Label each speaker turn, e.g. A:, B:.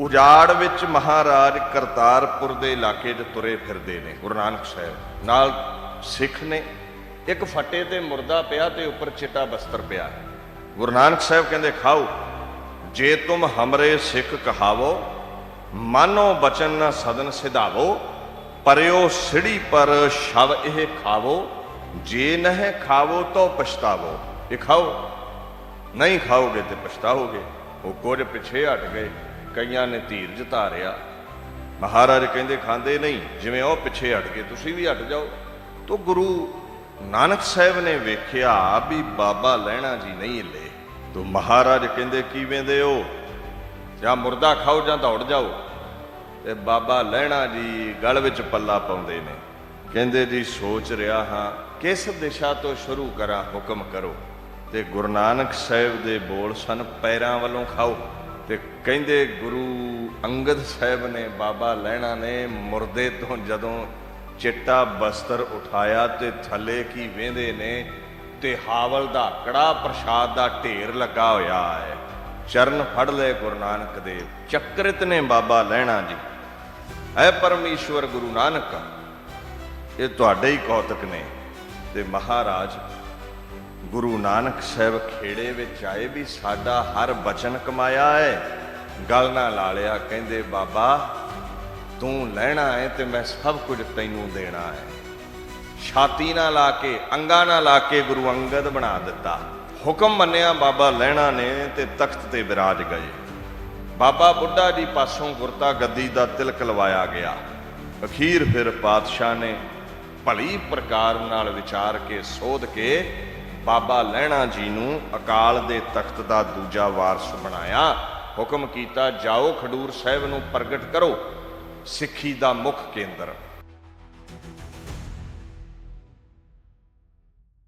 A: ਉਜਾੜ ਵਿੱਚ ਮਹਾਰਾਜ ਕਰਤਾਰਪੁਰ ਦੇ ਇਲਾਕੇ 'ਚ ਤੁਰੇ ਫਿਰਦੇ ਨੇ, ਗੁਰੂ ਨਾਨਕ ਸਾਹਿਬ। ਨਾਲ ਸਿੱਖ ਨੇ, ਇੱਕ ਫੱਟੇ ਤੇ ਮੁਰਦਾ ਪਿਆ ਤੇ ਉੱਪਰ ਚਿੱਟਾ ਬਸਤਰ ਪਿਆ। ਗੁਰੂ ਨਾਨਕ ਸਾਹਿਬ ਕਹਿੰਦੇ, ਖਾਓ, ਜੇ ਤੁਮ ਹਮਰੇ ਸਿੱਖ ਕਹਾਵੋ, ਮਾਨੋ ਬਚਨ ਨ ਸਦਨ ਸਿਧਾਵੋ, ਪਰਿਓ ਸਿੜੀ ਪਰ ਸ਼ਵ ਇਹ ਖਾਵੋ, ਜੇ ਨਹਿ ਖਾਵੋ ਤੋ ਪਛਤਾਵੋ। ਇਹ ਖਾਓ। ਨਹੀਂ ਖਾਓਗੇ ਤੇ ਪਛਤਾਓਗੇ, ਉਹ ਕੁਝ ਪਿੱਛੇ ਹਟ ਗਏ। ਕਈਆਂ ਨੇ ਧੀਰਜ ਧਾਰਿਆ। ਮਹਾਰਾਜ ਕਹਿੰਦੇ, ਖਾਂਦੇ ਨਹੀਂ, ਜਿਵੇਂ ਉਹ ਪਿੱਛੇ ਹਟ ਗਏ, ਤੁਸੀਂ ਵੀ ਹਟ ਜਾਓ। ਤੋ ਗੁਰੂ ਨਾਨਕ ਸਾਹਿਬ ਨੇ ਵੇਖਿਆ ਵੀ ਬਾਬਾ ਲੈਣਾ ਜੀ ਨਹੀਂ ਹਿੱਲੇ। ਤੋ ਮਹਾਰਾਜ ਕਹਿੰਦੇ, ਕਿਵੇਂ ਦੇ ਹੋ? ਜਾਂ ਮੁਰਦਾ ਖਾਓ ਜਾਂ ਦੌੜ ਜਾਓ? ਤੇ ਬਾਬਾ ਲੈਣਾ ਜੀ ਗਲ ਵਿੱਚ ਪੱਲਾ ਪਾਉਂਦੇ ਨੇ। ਕਹਿੰਦੇ, ਜੀ, ਸੋਚ ਰਿਹਾ ਹਾਂ, ਕਿਸ ਦਿਸ਼ਾ ਤੋਂ ਸ਼ੁਰੂ ਕਰਾਂ, ਹੁਕਮ ਕਰੋ। ਤੇ ਗੁਰੂ ਨਾਨਕ ਸਾਹਿਬ ਦੇ ਬੋਲ ਸਨ, ਪੈਰਾਂ ਵੱਲੋਂ ਖਾਓ। ਤੇ ਕਹਿੰਦੇ ਗੁਰੂ ਅੰਗਦ ਸਾਹਿਬ ਨੇ ਬਾਬਾ ਲੈਣਾ ਨੇ ਮੁਰਦੇ ਤੋਂ ਜਦੋਂ ਚਿੱਟਾ ਬਸਤਰ ਉਠਾਇਆ ਤੇ ਥੱਲੇ ਕੀ ਵੇਂਦੇ ਨੇ, ਤੇ ਹਾਵਲ ਦਾ ਕੜਾ ਪ੍ਰਸ਼ਾਦ ਦਾ ਢੇਰ ਲੱਗਾ ਹੋਇਆ ਹੈ। ਚਰਨ ਫੜ ਲਏ ਗੁਰੂ ਨਾਨਕ ਦੇਵ। ਚੱਕਰਿਤ ਨੇ ਬਾਬਾ ਲੈਣਾ ਜੀ। ਐ ਪਰਮੇਸ਼ਵਰ ਗੁਰੂ ਨਾਨਕ। ਇਹ ਤੁਹਾਡੇ ਹੀ ਕੌਤਕ ਨੇ। ਤੇ ਮਹਾਰਾਜ ਗੁਰੂ ਨਾਨਕ ਸਾਹਿਬ ਖੇੜੇ ਵਿੱਚ ਆਏ ਵੀ ਸਾਡਾ ਹਰ ਬਚਨ ਕਮਾਇਆ ਹੈ। ਗੱਲ ਨਾ ਲਾ ਲਿਆ, ਕਹਿੰਦੇ, ਬਾਬਾ, ਤੂੰ ਲੈਣਾ ਹੈ ਤੇ ਮੈਂ ਸਭ ਕੁਝ ਤੈਨੂੰ ਦੇਣਾ ਹੈ। ਛਾਤੀ ਨਾਲ ਲਾ ਕੇ, ਅੰਗਾ ਨਾਲ ਲਾ ਕੇ ਗੁਰੂ ਅੰਗਦ ਬਣਾ ਦਿੱਤਾ। ਹੁਕਮ ਮੰਨਿਆ, ਬਾਬਾ, ਲੈਣਾ ਨੇ ਤੇ ਤਖਤ ਤੇ ਵਿਰਾਜ ਗਏ। ਬਾਬਾ ਬੁੱਢਾ ਜੀ ਪਾਸੋਂ ਗੁਰਤਾ ਗੱਦੀ ਦਾ ਤਿਲਕ ਲਵਾਇਆ ਗਿਆ। ਅਖੀਰ ਫਿਰ ਪਾਤਸ਼ਾਹ ਨੇ ਭਲੀ ਪ੍ਰਕਾਰ ਨਾਲ ਵਿਚਾਰ ਕੇ, ਸੋਧ ਕੇ ਬਾਬਾ ਲਹਿਣਾ ਜੀ ਨੂੰ ਅਕਾਲ ਦੇ ਤਖਤ ਦਾ ਦੂਜਾ ਵਾਰਸ ਬਣਾਇਆ। ਹੁਕਮ ਕੀਤਾ, ਜਾਓ ਖਡੂਰ ਸਾਹਿਬ ਨੂੰ ਪ੍ਰਗਟ ਕਰੋ ਸਿੱਖੀ ਦਾ ਮੁੱਖ ਕੇਂਦਰ।